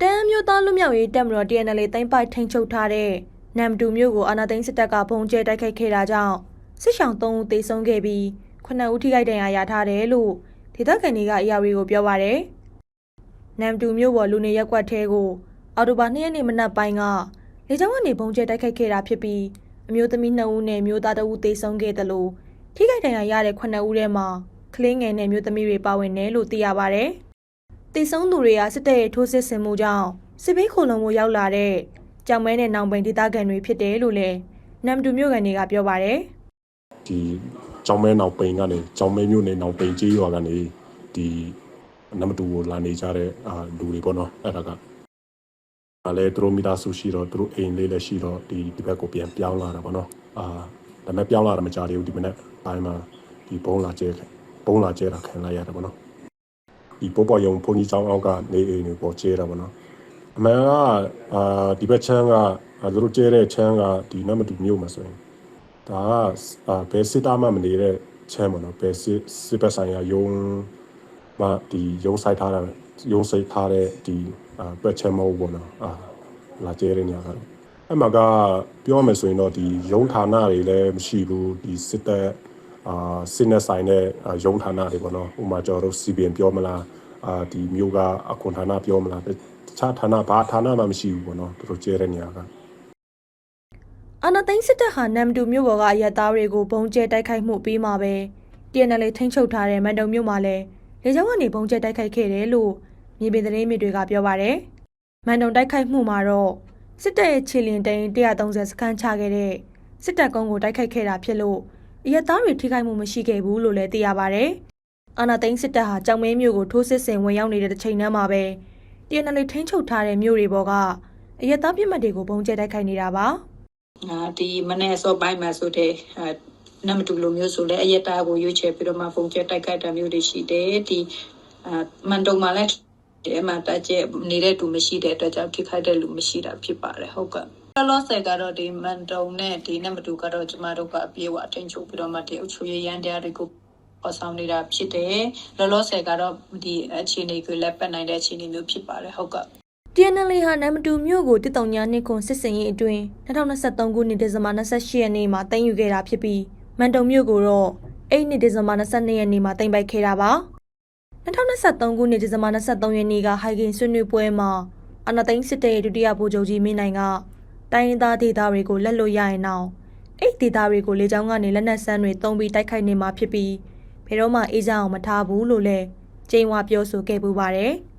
တမ်းမျိုးသားလူမျိုးရေးတပ်မတော် TNL တိုင်းပိုက်ထိန်ချုပ်ထားတဲ့နမ်တူမြို့ကိုအာဏာသိမ်းစစ်တပ်ကဘုံကျဲတိုက်ခိုက်ခဲ့တာကြောင့်စစ်ဆောင်၃ဦးသေဆုံးခဲ့ပြီး9ဦးထိခိုက်ဒဏ်ရာရထားတယ်လို့ဒေသခံတွေကအရာတွေကိုပြောပါရယ်နမ်တူမြို့ပေါ်လူနေရပ်ကွက်ထဲကိုအော်တိုဘာ၂ရက်နေ့မနက်ပိုင်းကလေကြောင်းကနေဘုံကျဲတိုက်ခိုက်ခဲ့တာဖြစ်ပြီးအမျိုးသမီး၂ဦးနဲ့မျိုးသားတဦးသေဆုံးခဲ့တယ်လို့ ထိခိုက်ဒဏ်ရာရတဲ့9ဦးထဲမှာကလေးငယ်နဲ့အမျိုးသမီးတွေပါဝင်တယ်လို့သိရပါရယ်တည်ဆုံးသူတွေကစစ်တပ်ရဲ့ထိုးစစ်ဆင်မှုကြောင့်စစ်ဘေးခုံလုံးကိုရောက်လာတဲ့ကြောင်မဲနဲ့နောင်ပိန်ဒေသခံတွေဖြစ်တယ်လို့လည်းနမ်တူမြို့ကန်တွေကပြောပါတယ်ဒီကြောင်မဲနောက်ပိန်ကနေကြောင်မဲမြို့နယ်နောက်ပိန်ကြီးရွာကနေဒီနမတူကိုလာနေကြတဲ့အာလူတွေပေါ့နော်အဲ့ဒါကအဲလေသူတို့မိသားစုရှိတော့သူတို့အိမ်လေးလည်းရှိတော့ဒီဒီဘက်ကိုပြန်ပြောင်းလာတာပေါ့နော်အာ ဒါပေမဲ့ပြောင်းလာတာမကြသေးဘူးဒီမနေ့ပိုင်းမှာဒီဘုံလာကျဲဘုံလာကျဲတာခံလိုက်ရတယ်ပေါ့နော်ဒီပေါ်ပေါ်ယုံဘုန်ကြီးကျောင်းအောက်ကနေအိမ်တွေပေါ်ကျဲတာပေါ့နော်အမှန်ကအာဒီဘက်ချမ်းကအာသူတို့ကျဲတဲ့ချမ်းကဒီနမတူမြို့မှာဆိုရင်ဒါကအာဘယ်စစ်သားမှမနေတဲ့ချမ်းပေါ့နော်ဘယ်စစ်စစ်ဘက်ဆိုင်ရာယုံမှဒီယုံဆိုင်ထားတာယုံဆိုင်ထားတဲ့ဒီအာဘက်ချမ်းမဟုတ်ဘူးပေါ့နော်အာလာကျဲတဲ့နေရာကတော့ အဲ့မှာကပြောရမယ်ဆိုရင်တော့ဒီယုံဌာနတွေလည်းမရှိဘူးဒီစစ်တပ်အာစစ်နဲ့ဆိုင်တဲ့အာယုံဌာနတွေပေါ့နော်ဥပမာကျွန်တော်တို့ CBN ပြောမလားအာဒီမျိုးကအခွန်ဌာနပြောမလားတခြားဌာနဘာဌာနမှမရှိဘူးပေါ့နော်သူတို့ကျဲတဲ့နေရာကအာနာသိန်းစစ်တပ်ဟာနမ်တူမြို့ပေါ်ကအရက်သားတွေကိုဘုံကျဲတိုက်ခိုက်မှုပြီးမှပဲ TNL ထိန်းချုပ်ထားတဲ့မန်တုံမြို့မှာလည်းလေကြောင်းကနေဘုံကျဲတိုက်ခိုက်ခဲ့တယ်လို့မြေပြင်သတင်းမြစ်တွေကပြောပါတယ်မန်တုံတိုက်ခိုက်မှုမှာတော့ စစ်တပ်ရဲ့ခြေလျင်တိန်130စခန်းချခဲ့တဲ့စစ်တပ်ကုန်းကိုတိုက်ခိုက်ခဲ့တာဖြစ်လို့အရက်သားတွေထိခိုက်မှုမရှိခဲ့ဘူးလို့လည်းသိရပါတယ်အာနာသိန်းစစ်တပ်ဟာကြောင်မဲမြို့ကိုထိုးစစ်ဆင်ဝင်ရောက်နေတဲ့ချိန်တည်းမှာပဲ TNL ထိန်းချုပ်ထားတဲ့မြို့တွေပေါ်ကအရက်သားပြစ်မှတ်တွေကိုဘုံကျဲတိုက်ခိုက်နေတာပါအာဒီမနေ့စောပိုင်းမှာဆိုတဲ့အာနမတူလိုမျိုးဆိုလဲအယက်တာကိုရွေးချယ်ပြီးတော့မှဖုန်ကျက်တိုက်ခိုက်တာမျိုးတွေရှိတယ်ဒီအာမန်တုံမှာလည်း ဒီအမှတက်ကျက်နေတဲ့သူမရှိတဲ့အတွက်ကြောင့်ထိခိုက်တဲ့လူမရှိတာဖြစ်ပါတယ်ဟုတ်ကဲ့လောလောဆယ်ကတော့ဒီမန်တုံနဲ့ဒီနမတူကတော့ကျမတို့ကအပြေးဝအထင်ချုပ်ပြီးတော့မှဒီအုပ်ချုပ်ရေးရန်တရားတွေကိုပေါ်ဆောင်နေတာဖြစ်တယ်လောလောဆယ်ကတော့ဒီအခြေအနေကိုလက်ပတ်နိုင်တဲ့အခြေအနေမျိုးဖြစ်ပါတယ်ဟုတ်ကဲ့ TNL ဟာနမ်တူမြို့ကိုတစ်တုံညာနှစ်ခွန်စစ်စင်ရေးအတွင်း2023ခုနှစ်ဒီဇင်ဘာ28ရက်နေ့မှာတင်ယူခဲ့တာဖြစ်ပြီးမန်တုံမြို့ကိုတော့အဲ့နှစ်ဒီဇင်ဘာ22ရက်နေ့မှာတင်ပိုက်ခဲ့တာပါ 2023ခုနှစ်ဒီဇင်ဘာ23ရက်နေ့ကဟိုင်ဂင်ဆွေးနွေးပွဲမှာအနာသိန်းစစ်တပ်ရဲ့ဒုတိယဗိုလ်ချုပ်ကြီးမင်းနိုင်ကတိုင်းရင်းသားဒေသတွေကိုလက်လွတ်ရရင်အောင်အဲ့ဒေသတွေကိုလေကြောင်းကနေလက်နက်ဆန်းတွေတုံးပြီးတိုက်ခိုက်နေမှာဖြစ်ပြီးဘယ်တော့မှအေးကြအောင်မထားဘူးလို့လည်းကျင်းဝါပြောဆိုခဲ့ပူပါတယ်။